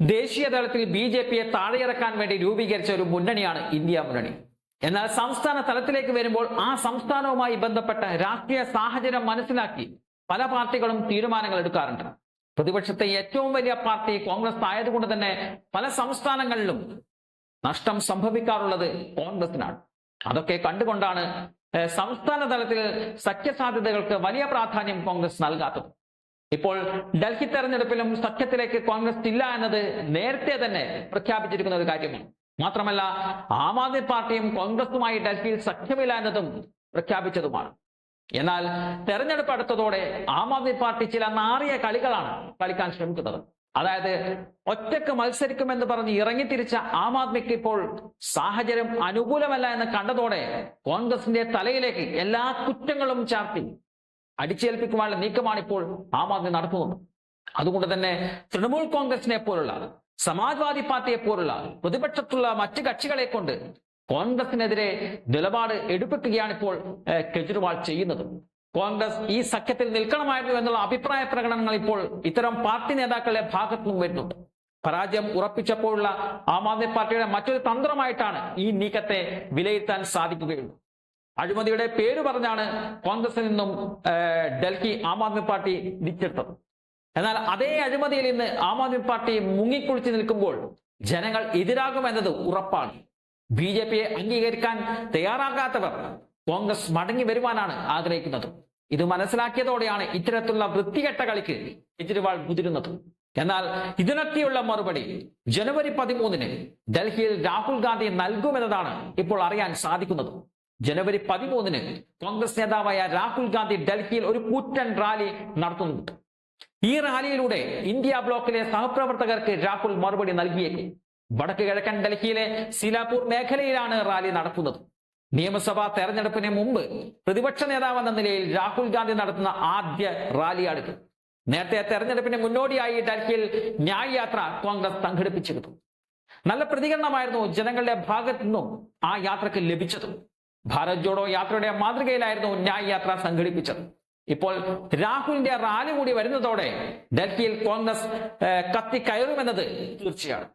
ദേശീയ തലത്തിൽ B J പിയെ താഴെയിറക്കാൻ വേണ്ടി രൂപീകരിച്ച ഒരു മുന്നണിയാണ് ഇന്ത്യ മുന്നണി. എന്നാൽ സംസ്ഥാന തലത്തിലേക്ക് വരുമ്പോൾ ആ സംസ്ഥാനവുമായി ബന്ധപ്പെട്ട രാഷ്ട്രീയ സാഹചര്യം മനസ്സിലാക്കി പല പാർട്ടികളും തീരുമാനങ്ങൾ എടുക്കാറുണ്ട്. പ്രതിപക്ഷത്തെ ഏറ്റവും വലിയ പാർട്ടി കോൺഗ്രസ് ആയതുകൊണ്ട് തന്നെ പല സംസ്ഥാനങ്ങളിലും നഷ്ടം സംഭവിക്കാറുള്ളത് കോൺഗ്രസിനാണ്. അതൊക്കെ കണ്ടുകൊണ്ടാണ് സംസ്ഥാന തലത്തിൽ സഖ്യസാധ്യതകൾക്ക് വലിയ പ്രാധാന്യം കോൺഗ്രസ് നൽകാത്തത്. ഇപ്പോൾ ഡൽഹി തെരഞ്ഞെടുപ്പിലും സഖ്യത്തിലേക്ക് കോൺഗ്രസ് ഇല്ല എന്നത് നേരത്തെ തന്നെ പ്രഖ്യാപിച്ചിരിക്കുന്ന ഒരു കാര്യമാണ്. മാത്രമല്ല ആം ആദ്മി പാർട്ടിയും കോൺഗ്രസുമായി ഡൽഹിയിൽ സഖ്യമില്ല എന്നതും പ്രഖ്യാപിച്ചതുമാണ്. എന്നാൽ തെരഞ്ഞെടുപ്പ് അടുത്തതോടെ ആം ആദ്മി പാർട്ടി ചില നാറിയ കളികളാണ് കളിക്കാൻ ശ്രമിക്കുന്നത്. അതായത് ഒറ്റയ്ക്ക് മത്സരിക്കുമെന്ന് പറഞ്ഞ് ഇറങ്ങിത്തിരിച്ച ആം ആദ്മിക്ക് ഇപ്പോൾ സാഹചര്യം അനുകൂലമല്ല എന്ന് കണ്ടതോടെ കോൺഗ്രസിന്റെ തലയിലേക്ക് എല്ലാ കുറ്റങ്ങളും ചാർത്തി അടിച്ചേൽപ്പിക്കുവാനുള്ള നീക്കമാണ് ഇപ്പോൾ ആം ആദ്മി നടത്തുന്നത്. അതുകൊണ്ട് തന്നെ തൃണമൂൽ കോൺഗ്രസിനെ പോലുള്ള സമാജ്വാദി പാർട്ടിയെ പോലുള്ള പ്രതിപക്ഷത്തുള്ള മറ്റു കക്ഷികളെ കൊണ്ട് കോൺഗ്രസിനെതിരെ നിലപാട് എടുപ്പിക്കുകയാണ് ഇപ്പോൾ കെജ്രിവാൾ ചെയ്യുന്നത്. കോൺഗ്രസ് ഈ സഖ്യത്തിൽ നിൽക്കണമായിരുന്നു എന്നുള്ള അഭിപ്രായ പ്രകടനങ്ങൾ ഇപ്പോൾ ഇത്തരം പാർട്ടി നേതാക്കളുടെ ഭാഗത്തു നിന്നും വരുന്നുണ്ട്. പരാജയം ഉറപ്പിച്ചപ്പോഴുള്ള ആം ആദ്മി പാർട്ടിയുടെ മറ്റൊരു തന്ത്രമായിട്ടാണ് ഈ നീക്കത്തെ വിലയിരുത്താൻ സാധിക്കുകയുള്ളൂ. അഴിമതിയുടെ പേര് പറഞ്ഞാണ് കോൺഗ്രസിൽ നിന്നും ഡൽഹി ആം ആദ്മി പാർട്ടി വിറ്റെടുത്തത്. എന്നാൽ അതേ അഴിമതിയിൽ ഇന്ന് ആം ആദ്മി പാർട്ടി മുങ്ങിക്കുളിച്ച് നിൽക്കുമ്പോൾ ജനങ്ങൾ എതിരാകുമെന്നത് ഉറപ്പാണ്. ബി ജെ പിയെ അംഗീകരിക്കാൻ തയ്യാറാകാത്തവർ കോൺഗ്രസ് മടങ്ങി വരുവാനാണ് ആഗ്രഹിക്കുന്നത്. ഇത് മനസ്സിലാക്കിയതോടെയാണ് ഇത്തരത്തിലുള്ള വൃത്തികെട്ട കളിക്ക് കെജ്രിവാൾ മുതിരുന്നത്. എന്നാൽ ഇതിനൊക്കെയുള്ള മറുപടി ജനുവരി പതിമൂന്നിന് ഡൽഹിയിൽ രാഹുൽ ഗാന്ധി നൽകുമെന്നതാണ് ഇപ്പോൾ അറിയാൻ സാധിക്കുന്നത്. ജനുവരി പതിമൂന്നിന് കോൺഗ്രസ് നേതാവായ രാഹുൽ ഗാന്ധി ഡൽഹിയിൽ ഒരു കൂറ്റൻ റാലി നടത്തുന്നുണ്ട് ഈ റാലിയിലൂടെ ഇന്ത്യ ബ്ലോക്കിലെ സഹപ്രവർത്തകർക്ക് രാഹുൽ മറുപടി നൽകിയേക്കും. വടക്ക് കിഴക്കൻ ഡൽഹിയിലെ സിലാപൂർ മേഖലയിലാണ് റാലി നടക്കുന്നത് നിയമസഭാ തെരഞ്ഞെടുപ്പിന് മുമ്പ് പ്രതിപക്ഷ നേതാവെന്ന നിലയിൽ രാഹുൽ ഗാന്ധി നടത്തുന്ന ആദ്യ റാലിയാണിത്. നേരത്തെ തെരഞ്ഞെടുപ്പിന് മുന്നോടിയായി ഡൽഹിയിൽ ന്യായ് യാത്ര കോൺഗ്രസ് സംഘടിപ്പിച്ചിരുന്നു. നല്ല പ്രതികരണമായിരുന്നു ജനങ്ങളുടെ ഭാഗത്തു നിന്നും ആ യാത്രയ്ക്ക് ലഭിച്ചത്. ഭാരത് ജോഡോ യാത്രയുടെ മാതൃകയിലായിരുന്നു ന്യായ് യാത്ര സംഘടിപ്പിച്ചത്. ഇപ്പോൾ രാഹുലിന്റെ റാലി കൂടി വരുന്നതോടെ ഡൽഹിയിൽ കോൺഗ്രസ് കത്തി കയറുമെന്നത് തീർച്ചയാണ്.